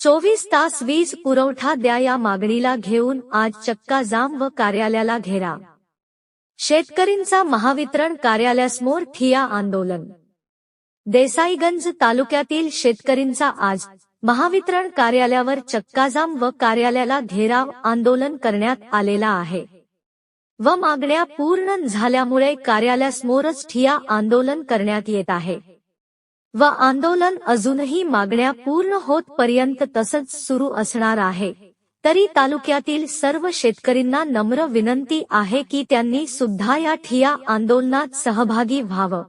चोवीस तास वीज पुरवठा द्या या मागणीला घेऊन आज चक्का जाम व कार्यालयाला घेराव शेतकरींचा महावितरण कार्यालयासमोर ठिया आंदोलन. देसाईगंज तालुक्यातील शेतकरींचा आज महावितरण कार्यालयावर चक्काजाम व कार्यालयाला घेराव आंदोलन करण्यात आलेला आहे. व मागण्या पूर्ण झाल्यामुळे कार्यालयासमोरच ठिया आंदोलन करण्यात येत आहे. व आंदोलन अजूनही मागण्या पूर्ण होत पर्यंत तसंच सुरू असणार आहे. तरी तालुक्यातील सर्व शेतकरींना नम्र विनंती आहे की त्यांनी सुद्धा या ठिया आंदोलनात सहभागी व्हावं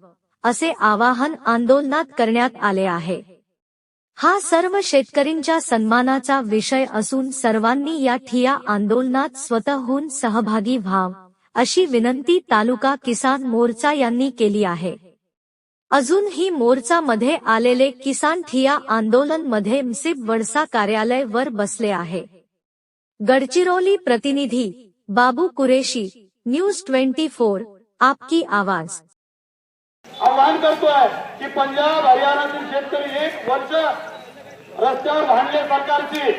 असे आवाहन आंदोलनात करण्यात आले आहे. हा सर्व शेतकरींच्या सन्मानाचा विषय असून सर्वांनी या ठिया आंदोलनात स्वतःहून सहभागी व्हाव अशी विनंती तालुका किसान मोर्चा यांनी केली आहे. अजूनही मोर्चा मध्ये आलेले किसान ठिया आंदोलनमध्ये मसिब वडसा कार्यालय वर बसले आहे. गडचिरोली प्रतिनिधी Babu Qureshi news twenty four आपकी आवाज. आव्हान करतोय की पंजाब हरियाणातील शेतकरी एक वर्ष रस्त्यावर भांडले सरकारची.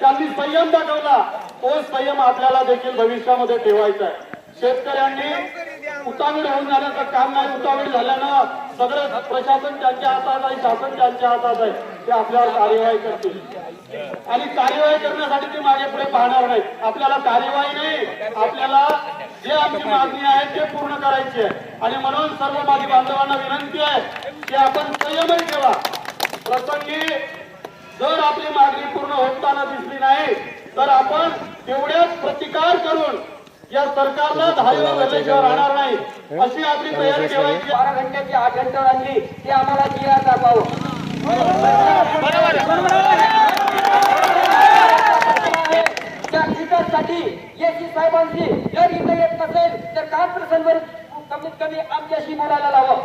त्यांनी संयम दाखवला. तो संयम आपल्याला देखील भविष्यामध्ये ठेवायचा आहे. शेतकऱ्यांनी उतावीळ होऊन जाण्याचं काम नाही. उतावीळ झाल्यानं सगळं प्रशासन त्यांच्या हातात आहे शासन त्यांच्या हातात आहे. ते आपल्यावर कार्यवाही करतील. आणि कार्यवाही करण्यासाठी ते मागे पुढे पाहणार नाही आपल्याला कार्यवाही नाही. आपल्याला जे आमची मागणी आहे ते पूर्ण करायची आहे. आणि म्हणून सर्व माझी बांधवांना विनंती आहे की आपण संयमही ठेवा. प्रसंगी जर आपली मागणी पूर्ण होताना दिसली नाही तर आपण तेवढ्याच प्रतिकार करून या सरकारला धायवर घालल्याशिवाय राहणार नाही? अशी आपली तयारी ठेवायची. बारा घंट्याची आठ घंटा आणली ते आम्हाला जिया दाखवावं. त्या लिटरसाठी एसी साहेबांशी जर इथं येत नसेल तर कॉन्फरन्सवर कमीत कमी आमच्याशी बोलायला लावावं.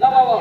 लावावं